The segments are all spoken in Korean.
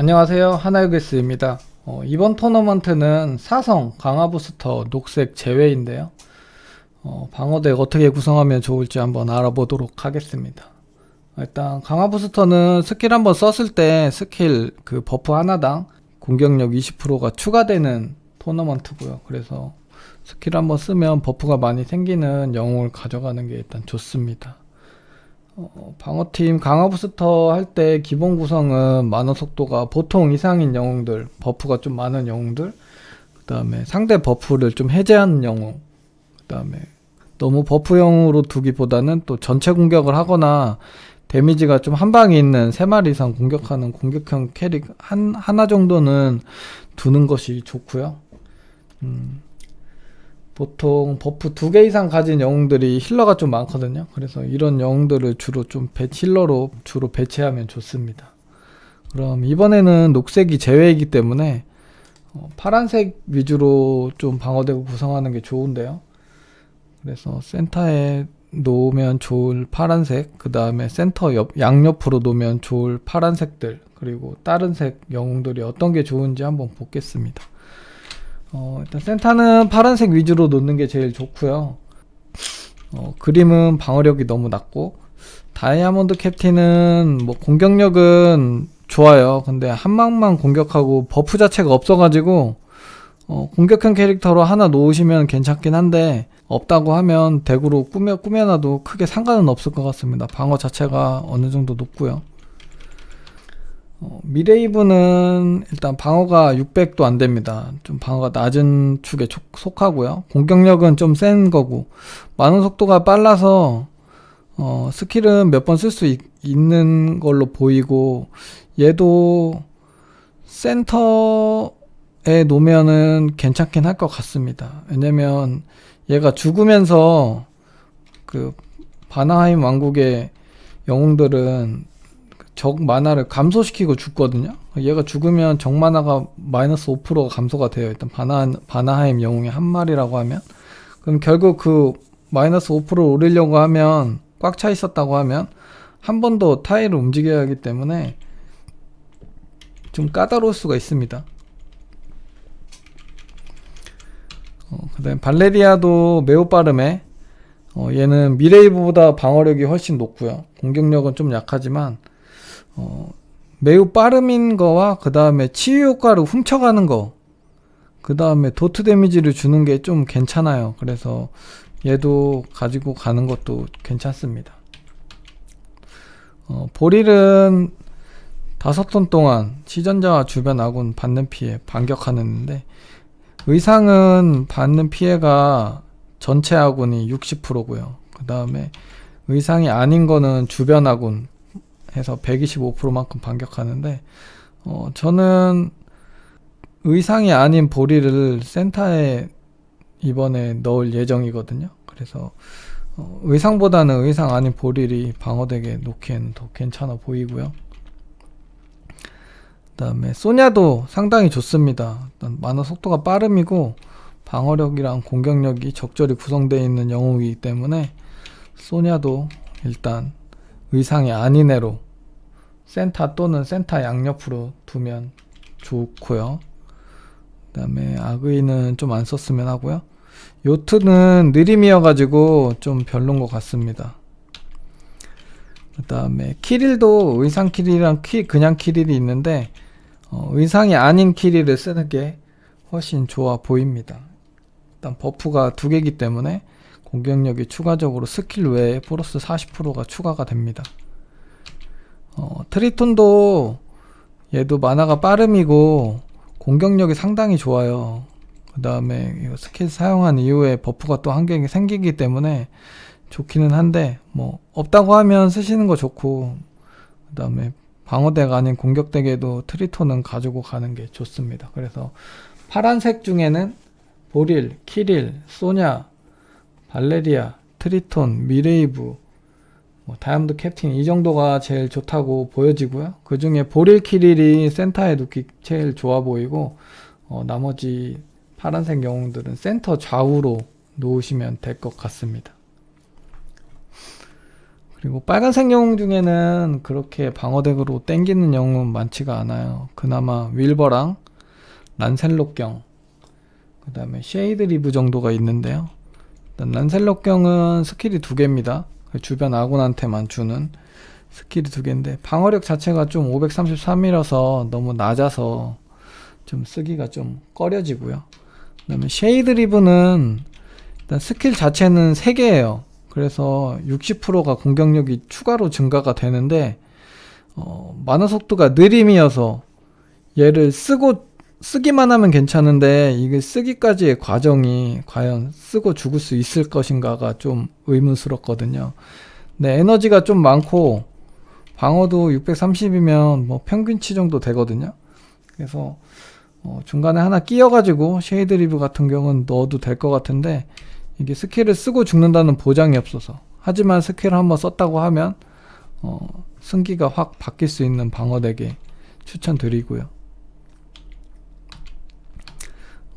안녕하세요. 하나유게스입니다. 어, 이번 토너먼트는 사성 강화부스터 녹색 제외인데요. 어, 방어덱 어떻게 구성하면 좋을지 한번 알아보도록 하겠습니다. 일단 강화부스터는 스킬 한번 썼을 때 스킬 그 버프 하나당 공격력 20%가 추가되는 토너먼트고요. 그래서 스킬 한번 쓰면 버프가 많이 생기는 영웅을 가져가는 게 일단 좋습니다 어, 방어팀 강화 부스터 할 때 기본 구성은 만화 속도가 보통 이상인 영웅들, 버프가 좀 많은 영웅들, 그 다음에 상대 버프를 좀 해제하는 영웅, 그 다음에 너무 버프형으로 두기보다는 또 전체 공격을 하거나 데미지가 좀 한 방에 있는 세 마리 이상 공격하는 공격형 캐릭 한 하나 정도는 두는 것이 좋고요. 음, 보통 버프 두 개 이상 가진 영웅들이 힐러가 좀 많거든요. 그래서 이런 영웅들을 주로 좀 배, 힐러로 주로 배치하면 좋습니다. 그럼 이번에는 녹색이 제외이기 때문에 어, 파란색 위주로 좀 방어되고 구성하는 게 좋은데요. 그래서 센터에 놓으면 좋을 파란색, 그 다음에 센터 옆, 양옆으로 놓으면 좋을 파란색들, 그리고 다른 색 영웅들이 어떤 게 좋은지 한번 보겠습니다. 어, 일단 센터는 파란색 위주로 놓는 게 제일 좋고요. 어, 그림은 방어력이 너무 낮고 다이아몬드 캡틴은 뭐 공격력은 좋아요. 근데 한 방만 공격하고 버프 자체가 없어가지고 어, 공격형 캐릭터로 하나 놓으시면 괜찮긴 한데 없다고 하면 덱으로 꾸며 꾸며놔도 크게 상관은 없을 것 같습니다. 방어 자체가 어느 정도 높고요. 어, 미레이브는 일단 방어가 600도 안 됩니다. 좀 방어가 낮은 축에 속하고요. 공격력은 좀 센 거고 많은 속도가 빨라서 어, 스킬은 몇 번 쓸 수 있는 걸로 보이고 얘도 센터에 놓으면은 괜찮긴 할 것 같습니다. 왜냐면 얘가 죽으면서 그 바나하임 왕국의 영웅들은 적 만화를 감소시키고 죽거든요. 얘가 죽으면 적 만화가 마이너스 5%가 감소가 돼요. 일단 바나 바나하임 영웅의 한 마리라고 하면 그럼 결국 그 마이너스 5%를 올리려고 하면 꽉 차 있었다고 하면 한 번 더 타일을 움직여야 하기 때문에 좀 까다로울 수가 있습니다. 어, 그 다음 발레리아도 매우 빠름해. 어, 얘는 미레이브보다 방어력이 훨씬 높고요. 공격력은 좀 약하지만 어, 매우 빠름인 거와 그 다음에 치유 효과를 훔쳐가는 거, 그 다음에 도트 데미지를 주는 게 좀 괜찮아요. 그래서 얘도 가지고 가는 것도 괜찮습니다. 어, 보릴은 다섯 턴 동안 시전자와 주변 아군 받는 피해 반격하는데 의상은 받는 피해가 전체 아군이 60%고요. 그 다음에 의상이 아닌 거는 주변 아군 해서 125%만큼 반격하는데 어, 저는 의상이 아닌 보리를 센터에 이번에 넣을 예정이거든요. 그래서 어, 의상보다는 의상 아닌 보릴이 방어덱에 놓기에는 더 괜찮아 보이고요. 그다음에 소냐도 상당히 좋습니다. 만화 속도가 빠름이고 방어력이랑 공격력이 적절히 구성되어 있는 영웅이기 때문에 소냐도 일단 의상이 아닌 애로 센터 또는 센터 양옆으로 두면 좋고요. 그 다음에 아그이는 좀 안 썼으면 하고요. 요트는 느림이어가지고 좀 별론 것 같습니다. 그 다음에 키릴도 의상 키릴이랑 키, 그냥 키릴이 있는데 어, 의상이 아닌 키릴을 쓰는 게 훨씬 좋아 보입니다. 일단 버프가 두 개이기 때문에 공격력이 추가적으로 스킬 외에 플러스 40%가 추가가 됩니다. 어, 트리톤도 얘도 만화가 빠름이고 공격력이 상당히 좋아요. 그 다음에 스킬 사용한 이후에 버프가 또 한개 생기기 때문에 좋기는 한데 뭐 없다고 하면 쓰시는 거 좋고 그 다음에 방어덱 아닌 공격덱에도 트리톤은 가지고 가는 게 좋습니다. 그래서 파란색 중에는 보릴, 키릴, 소냐, 발레리아, 트리톤, 미레이브, 뭐 다이아몬드 캡틴 이 정도가 제일 좋다고 보여지고요. 그 중에 보릴 키릴이 센터에 놓기 제일 좋아 보이고 어, 나머지 파란색 영웅들은 센터 좌우로 놓으시면 될 것 같습니다. 그리고 빨간색 영웅 중에는 그렇게 방어덱으로 땡기는 영웅은 많지가 않아요. 그나마 윌버랑 란셀롯경, 그 다음에 쉐이드 리브 정도가 있는데요. 일단 란셀롯경은 스킬이 두 개입니다. 그 주변 아군한테만 주는 스킬이 두 개인데 방어력 자체가 좀 533이라서 너무 낮아서 좀 쓰기가 좀 꺼려지고요. 그다음에 쉐이드 리브는 일단 스킬 자체는 3개예요. 그래서 60%가 공격력이 추가로 증가가 되는데 어, 만화 속도가 느림이어서 얘를 쓰고 쓰기만 하면 괜찮은데 이게 쓰기까지의 과정이 과연 쓰고 죽을 수 있을 것인가가 좀 의문스럽거든요. 네, 에너지가 좀 많고 방어도 630이면 뭐 평균치 정도 되거든요. 그래서 어, 중간에 하나 끼워가지고 쉐이드 리브 같은 경우는 넣어도 될 것 같은데 이게 스킬을 쓰고 죽는다는 보장이 없어서 하지만 스킬을 한번 썼다고 하면 어, 승기가 확 바뀔 수 있는 방어덱에 추천드리고요.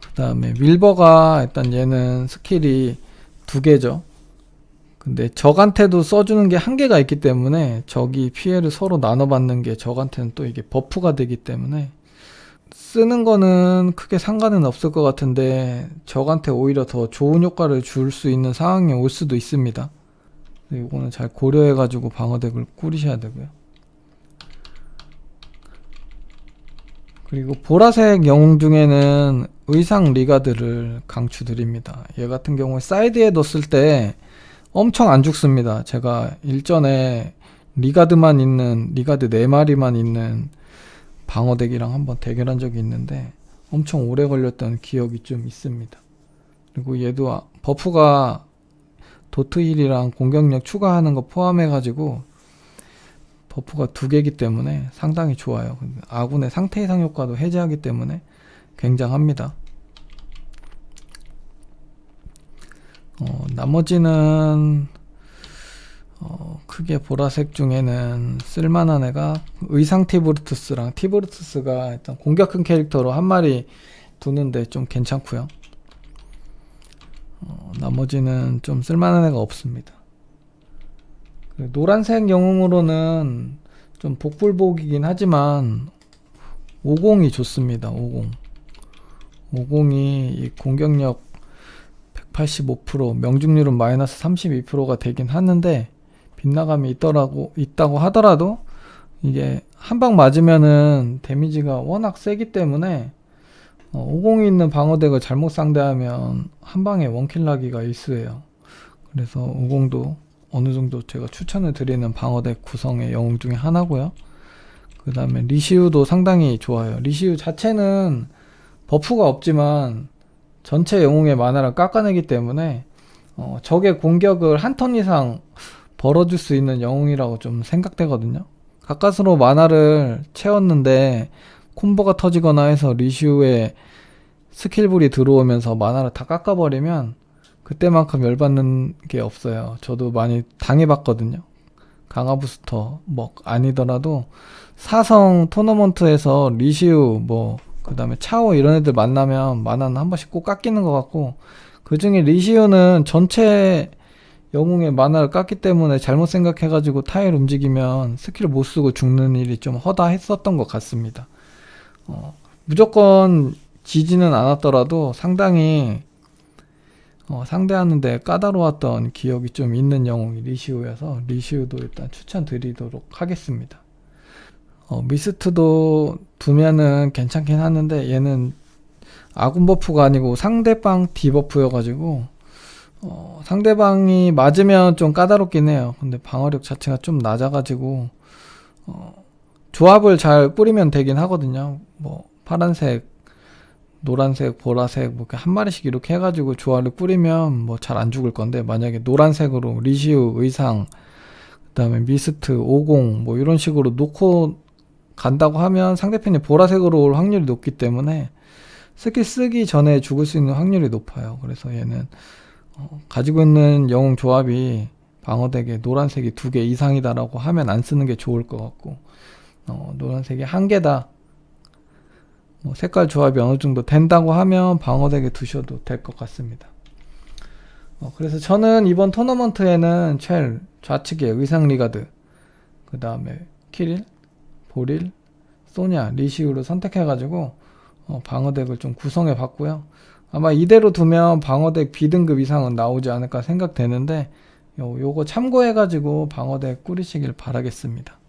그 다음에 윌버가 일단 얘는 스킬이 두 개죠. 근데 적한테도 써주는 게 한계가 있기 때문에 적이 피해를 서로 나눠받는 게 적한테는 또 이게 버프가 되기 때문에 쓰는 거는 크게 상관은 없을 것 같은데 적한테 오히려 더 좋은 효과를 줄 수 있는 상황이 올 수도 있습니다. 이거는 잘 고려해가지고 방어덱을 꾸리셔야 되고요. 그리고 보라색 영웅 중에는 의상 리가드를 강추드립니다. 얘 같은 경우에 사이드에 넣었을 때 엄청 안 죽습니다. 제가 일전에 리가드만 있는 리가드 4마리만 있는 방어덱이랑 한번 대결한 적이 있는데 엄청 오래 걸렸던 기억이 좀 있습니다. 그리고 얘도 아, 버프가 도트 힐이랑 공격력 추가하는 거 포함해 가지고 버프가 두 개이기 때문에 상당히 좋아요. 아군의 상태 이상 효과도 해제하기 때문에 굉장합니다. 어, 나머지는 어, 크게 보라색 중에는 쓸만한 애가 의상 티브루투스랑 티브루투스가 일단 공격 큰 캐릭터로 한 마리 두는데 좀 괜찮고요. 어, 나머지는 좀 쓸만한 애가 없습니다. 노란색 영웅으로는 좀 복불복이긴 하지만 50이 좋습니다. 50. 50이 공격력 185% 명중률은 마이너스 32%가 되긴 하는데 빗나감이 있더라고 있다고 하더라도 이게 한 방 맞으면은 데미지가 워낙 세기 때문에 어, 50이 있는 방어덱을 잘못 상대하면 한 방에 원킬 나기가 일수예요. 그래서 50도 어느 정도 제가 추천을 드리는 방어덱 구성의 영웅 중에 하나고요. 그 다음에 리시우도 상당히 좋아요. 리시우 자체는 버프가 없지만 전체 영웅의 만화를 깎아내기 때문에 어, 적의 공격을 한 턴 이상 벌어줄 수 있는 영웅이라고 좀 생각되거든요. 가까스로 만화를 채웠는데 콤보가 터지거나 해서 리슈의 스킬불이 들어오면서 만화를 다 깎아버리면 그때만큼 열받는 게 없어요. 저도 많이 당해봤거든요. 강화 부스터 뭐 아니더라도 사성 토너먼트에서 리시우 뭐 그다음에 차오 이런 애들 만나면 만화는 한 번씩 꼭 깎이는 것 같고 그 중에 리시우는 전체 영웅의 만화를 깠기 때문에 잘못 생각해가지고 타일 움직이면 스킬을 못 쓰고 죽는 일이 좀 허다했었던 것 같습니다. 어, 무조건 지지는 않았더라도 상당히 어, 상대하는데 까다로웠던 기억이 좀 있는 영웅이 리시우여서 리시우도 일단 추천드리도록 하겠습니다. 어, 미스트도 두면은 괜찮긴 하는데 얘는 아군 버프가 아니고 상대방 디버프여가지고 어, 상대방이 맞으면 좀 까다롭긴 해요. 근데 방어력 자체가 좀 낮아가지고 어, 조합을 잘 꾸리면 되긴 하거든요. 뭐 파란색, 노란색, 보라색 뭐 한 마리씩 이렇게 해가지고 조합을 꾸리면 뭐 잘 안 죽을 건데 만약에 노란색으로 리시우 의상 그다음에 미스트 50뭐 이런 식으로 놓고 간다고 하면 상대편이 보라색으로 올 확률이 높기 때문에 스킬 쓰기 전에 죽을 수 있는 확률이 높아요. 그래서 얘는 어, 가지고 있는 영웅 조합이 방어덱에 노란색이 두 개 이상이다라고 하면 안 쓰는 게 좋을 것 같고 어, 노란색이 한 개다 뭐 색깔 조합이 어느 정도 된다고 하면 방어덱에 두셔도 될 것 같습니다. 어, 그래서 저는 이번 토너먼트에는 첼 좌측에 의상 리가드 그 다음에 키릴, 보릴, 소냐, 리시우를 선택해가지고 어, 방어덱을 좀 구성해 봤고요. 아마 이대로 두면 방어덱 B등급 이상은 나오지 않을까 생각되는데 요, 요거 참고해가지고 방어덱 꾸리시길 바라겠습니다.